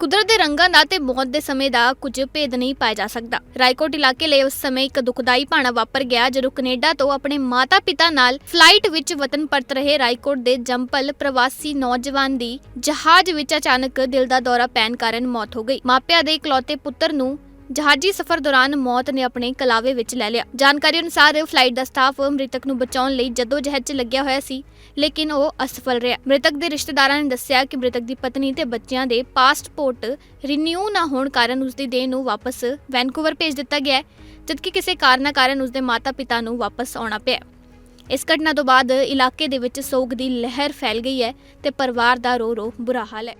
ਕੁਦਰਤ ਦੇ ਰੰਗਾਂ ਦਾ ਤੇ ਮੌਤ ਦੇ ਸਮੇਂ ਦਾ ਕੁਝ ਭੇਦ ਨਹੀਂ ਪਾਇਆ ਜਾ ਸਕਦਾ। ਰਾਏਕੋਟ ਇਲਾਕੇ ਲਈ ਉਸ ਸਮੇਂ ਇੱਕ ਦੁਖਦਾਈ ਭਾਣਾ ਵਾਪਰ ਗਿਆ, ਜਦੋਂ ਕੈਨੇਡਾ ਤੋਂ ਆਪਣੇ ਮਾਤਾ-ਪਿਤਾ ਨਾਲ ਫਲਾਈਟ ਵਿੱਚ ਵਤਨ ਪਰਤ ਰਹੇ ਰਾਏਕੋਟ ਦੇ ਜੰਪਲ ਪ੍ਰਵਾਸੀ ਨੌਜਵਾਨ ਦੀ ਜਹਾਜ਼ ਵਿੱਚ ਅਚਾਨਕ ਦਿਲ ਦਾ ਦੌਰਾ ਪੈਣ ਕਾਰਨ ਮੌਤ ਹੋ ਗਈ। ਮਾਪਿਆਂ ਦੇ ਇਕਲੌਤੇ ਪੁੱਤਰ ਨੂੰ ਜਹਾਜ਼ੀ ਸਫ਼ਰ ਦੌਰਾਨ ਮੌਤ ਨੇ ਆਪਣੇ ਕਲਾਵੇ ਵਿੱਚ ਲੈ ਲਿਆ। ਜਾਣਕਾਰੀ ਅਨੁਸਾਰ ਫਲਾਈਟ ਦਾ ਸਟਾਫ ਮ੍ਰਿਤਕ ਨੂੰ ਬਚਾਉਣ ਲਈ ਜਦੋਜਹਿਦ 'ਚ ਲੱਗਿਆ ਹੋਇਆ ਸੀ ਲੇਕਿਨ ਉਹ ਅਸਫਲ ਰਿਹਾ। ਮ੍ਰਿਤਕ ਦੇ ਰਿਸ਼ਤੇਦਾਰਾਂ ਨੇ ਦੱਸਿਆ ਕਿ ਮ੍ਰਿਤਕ ਦੀ ਪਤਨੀ ਤੇ ਬੱਚਿਆਂ ਦੇ ਪਾਸਪੋਰਟ ਰਿਨਿਊ ਨਾ ਹੋਣ ਕਾਰਨ ਉਸ ਦੀ ਦੇਹ ਨੂੰ ਵਾਪਸ ਵੈਨਕੂਵਰ ਭੇਜ ਦਿੱਤਾ ਗਿਆ ਹੈ, ਜਦਕਿ ਕਿਸੇ ਕਾਰਨਾਂ ਕਾਰਨ ਉਸ ਦੇ ਮਾਤਾ-ਪਿਤਾ ਨੂੰ ਵਾਪਸ ਆਉਣਾ ਪਿਆ ਇਸ ਘਟਨਾ ਤੋਂ ਬਾਅਦ ਇਲਾਕੇ ਦੇ ਵਿੱਚ ਸੋਗ ਦੀ ਲਹਿਰ ਫੈਲ ਗਈ ਹੈ ਤੇ ਪਰਿਵਾਰ ਦਾ ਰੋ ਰੋ ਬੁਰਾ ਹਾਲ ਹੈ।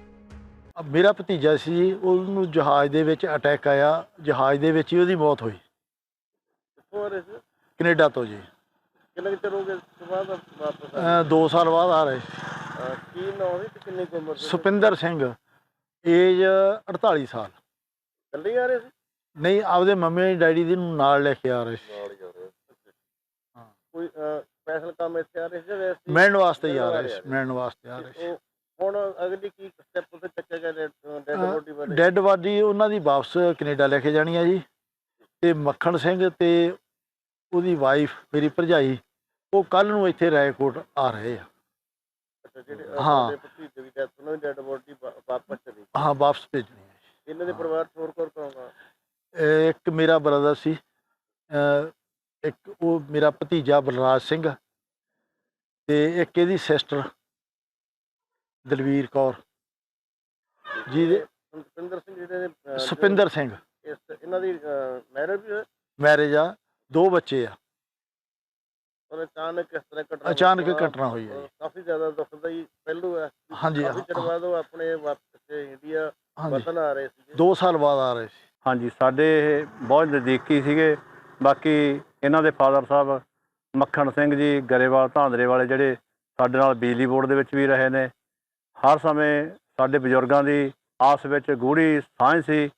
ਮੇਰਾ ਭਤੀਜਾ ਸੀ ਉਹਨੂੰ ਜਹਾਜ਼ ਦੇ ਵਿੱਚ ਅਟੈਕ ਆਇਆ ਜਹਾਜ਼ ਦੇ ਵਿੱਚ ਹੀ ਉਹਦੀ ਮੌਤ ਹੋਈ ਸੀ ਕੈਨੇਡਾ ਤੋਂ ਜੀ ਕਿੰਨੇ ਚਿਰ ਹੋ ਗਿਆ ਬਾਅਦ ਵਾਪਸ ਆਏ? 2 ਸਾਲ ਬਾਅਦ ਆ ਰਹੇ ਕੀ ਨਾਮ ਸੀ ਤੇ ਕਿੰਨੀ ਕੁ ਉਮਰ ਸੀ ਸੁਪਿੰਦਰ ਸਿੰਘ ਏਜ 48 ਸਾਲ ਇਕੱਲੇ ਹੀ ਆ ਰਹੇ ਸੀ ਨਹੀਂ ਆਪਦੇ ਮੰਮੀ ਡੈਡੀ ਦੀ ਨੂੰ ਨਾਲ ਲੈ ਕੇ ਆ ਰਹੇ ਸੀ ਹੀ। ਹਾਂ। ਕੋਈ ਸਪੈਸ਼ਲ ਕੰਮ ਇੱਥੇ ਆ ਰਹੇ ਸੀ ਵੈਸੇ ਹੀ? ਮਿਲਣ ਵਾਸਤੇ ਹੀ ਆ ਰਹੇ ਸੀ ਮਿਲਣ ਵਾਸਤੇ ਆ ਰਹੇ ਸੀ ਹੁਣ ਅਗਲੀ ਕੀ ਸਟੈਪ ਤੇ ਚੱਕਿਆ ਗਿਆ ਡੈਡ ਬੋਡੀ ਬਾਰੇ? ਡੈੱਡ ਬਾਡੀ ਉਹਨਾਂ ਦੀ ਵਾਪਸ ਕੈਨੇਡਾ ਲੈ ਕੇ ਜਾਣੀ ਆ ਜੀ। ਤੇ ਮੱਖਣ ਸਿੰਘ ਤੇ ਉਹਦੀ ਵਾਈਫ ਮੇਰੀ ਭਰਜਾਈ ਉਹ ਕੱਲ ਨੂੰ ਇੱਥੇ ਰਾਏਕੋਟ ਆ ਰਹੇ ਆ। ਅੱਛਾ, ਜਿਹੜੇ ਹਾਂ। ਹਾਂ ਭਤੀਜੇ ਦੀ ਡੈਥ ਉਹਨਾਂ ਦੀ ਡੈਡ ਬੋਡੀ ਵਾਪਸ ਚਲੀ ਹਾਂ ਵਾਪਸ ਭੇਜਣੀ ਹੈ ਇਹਨਾਂ ਦੇ ਪਰਿਵਾਰ ਚ ਹੋਰ ਆ? ਇਹ ਇੱਕ ਮੇਰਾ ਬ੍ਰਦਰ ਸੀ ਇੱਕ ਉਹ ਮੇਰਾ ਭਤੀਜਾ ਬਲਰਾਜ ਸਿੰਘ ਤੇ ਇੱਕ ਇਹਦੀ ਸਿਸਟਰ ਦਲਵੀਰ ਕੌਰ। ਜਿਹਦੇ ਸੁਪਿੰਦਰ ਸਿੰਘ ਜਿਹੜੇ ਨੇ ਸੁਪਿੰਦਰ ਸਿੰਘ। ਇਸ ਇਹਨਾਂ ਦੀ ਮੈਰਿਜ ਵੀ ਮੈਰਿਜ ਆ ਦੋ ਬੱਚੇ ਆ। ਔਰ ਅਚਾਨਕ ਇਸ ਤਰ੍ਹਾਂ ਘਟਨਾ ਅਚਾਨਕ ਘਟਨਾ ਹੋਈ ਹੈ ਕਾਫੀ ਜ਼ਿਆਦਾ ਦੁਖਦਾਈ ਪਹਿਲੂ ਹੈ। ਹਾਂਜੀ ਕਾਫੀ ਚਿਰ ਬਾਅਦ ਉਹ ਆਪਣੇ ਵਾਪਸ ਇੰਡੀਆ ਵਤਨ ਆ ਰਹੇ ਸੀ 2 ਸਾਲ ਬਾਅਦ ਆ ਰਹੇ ਸੀ। ਹਾਂਜੀ ਸਾਡੇ ਇਹ ਬਹੁਤ ਨਜ਼ਦੀਕੀ ਸੀਗੇ। ਬਾਕੀ ਇਹਨਾਂ ਦੇ ਫਾਦਰ ਸਾਹਿਬ ਮੱਖਣ ਸਿੰਘ ਜੀ ਗਰੇਵਾਲ ਧਾਂਦਰੇ ਵਾਲੇ ਜਿਹੜੇ ਸਾਡੇ ਨਾਲ ਬਿਜਲੀ ਬੋਰਡ ਦੇ ਵਿੱਚ ਵੀ ਰਹੇ ਨੇ। ਹਰ ਸਮੇਂ ਸਾਡੇ ਬਜ਼ੁਰਗਾਂ ਦੀ ਆਸ ਵਿੱਚ ਗੂੜੀ ਸਾਂਝ ਸੀ।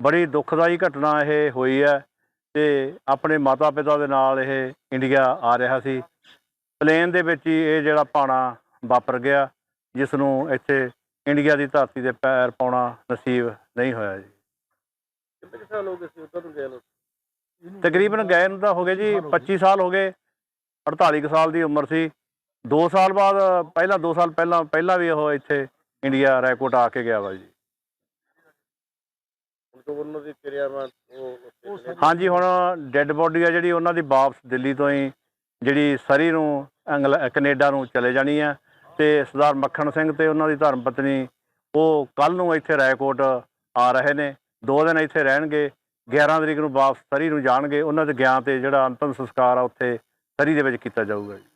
ਬੜੀ ਦੁਖਦਾਈ ਘਟਨਾ ਇਹ ਹੋਈ ਹੈ ਤੇ ਆਪਣੇ ਮਾਤਾ ਪਿਤਾ ਦੇ ਨਾਲ ਇਹ ਇੰਡੀਆ ਆ ਰਿਹਾ ਸੀ। ਪਲੇਨ ਦੇ ਵਿੱਚ ਹੀ ਇਹ ਜਿਹੜਾ ਪਾਣਾ ਵਾਪਰ ਗਿਆ ਜਿਸ ਨੂੰ ਇੱਥੇ ਇੰਡੀਆ ਦੀ ਧਰਤੀ ਤੇ ਪੈਰ ਪਾਉਣਾ ਨਸੀਬ ਨਹੀਂ ਹੋਇਆ ਜੀ। ਕਿੰਨੇ ਕੁ ਸਾਲ ਹੋ ਗਏ ਸੀ? ਉਧਰ ਨੂੰ ਗਏ ਨੂੰ? ਤਕਰੀਬਨ ਗਏ ਨੂੰ ਤਾਂ ਹੋ ਗਏ ਜੀ 25 ਸਾਲ ਹੋ ਗਏ 48 ਕੁ ਸਾਲ ਦੀ ਉਮਰ ਸੀ। 2 ਸਾਲ ਬਾਅਦ ਪਹਿਲਾਂ 2 ਸਾਲ ਪਹਿਲਾਂ ਪਹਿਲਾਂ ਵੀ ਉਹ ਇੱਥੇ ਇੰਡੀਆ ਰੈਕੋਟ ਆ ਕੇ ਗਿਆ ਵਾ ਜੀ। ਉਹਨਾਂ ਦੀ। ਹਾਂਜੀ ਹੁਣ ਡੈੱਡ ਬੋਡੀ ਆ ਜਿਹੜੀ ਉਹਨਾਂ ਦੀ ਵਾਪਸ ਦਿੱਲੀ ਤੋਂ ਹੀ ਜਿਹੜੀ ਸਰੀ ਨੂੰ ਇੰਗਲ ਕੈਨੇਡਾ ਨੂੰ ਚਲੇ ਜਾਣੀ ਆ। ਤੇ ਸਰਦਾਰ ਮੱਖਣ ਸਿੰਘ ਤੇ ਉਹਨਾਂ ਦੀ ਧਰਮ ਪਤਨੀ ਉਹ ਕੱਲ ਨੂੰ ਇੱਥੇ ਰੈਕੋਟ ਆ ਰਹੇ ਨੇ। ਦੋ ਦਿਨ ਇੱਥੇ ਰਹਿਣਗੇ 11 ਤਰੀਕ ਨੂੰ ਵਾਪਸ ਸਰੀ ਨੂੰ ਜਾਣਗੇ। ਉਹਨਾਂ ਦੇ ਗਿਆਨ ਤੇ ਜਿਹੜਾ ਅੰਤਮ ਸੰਸਕਾਰ ਆ ਉੱਥੇ ਸਰੀ ਦੇ ਵਿੱਚ ਕੀਤਾ ਜਾਊਗਾ ਜੀ।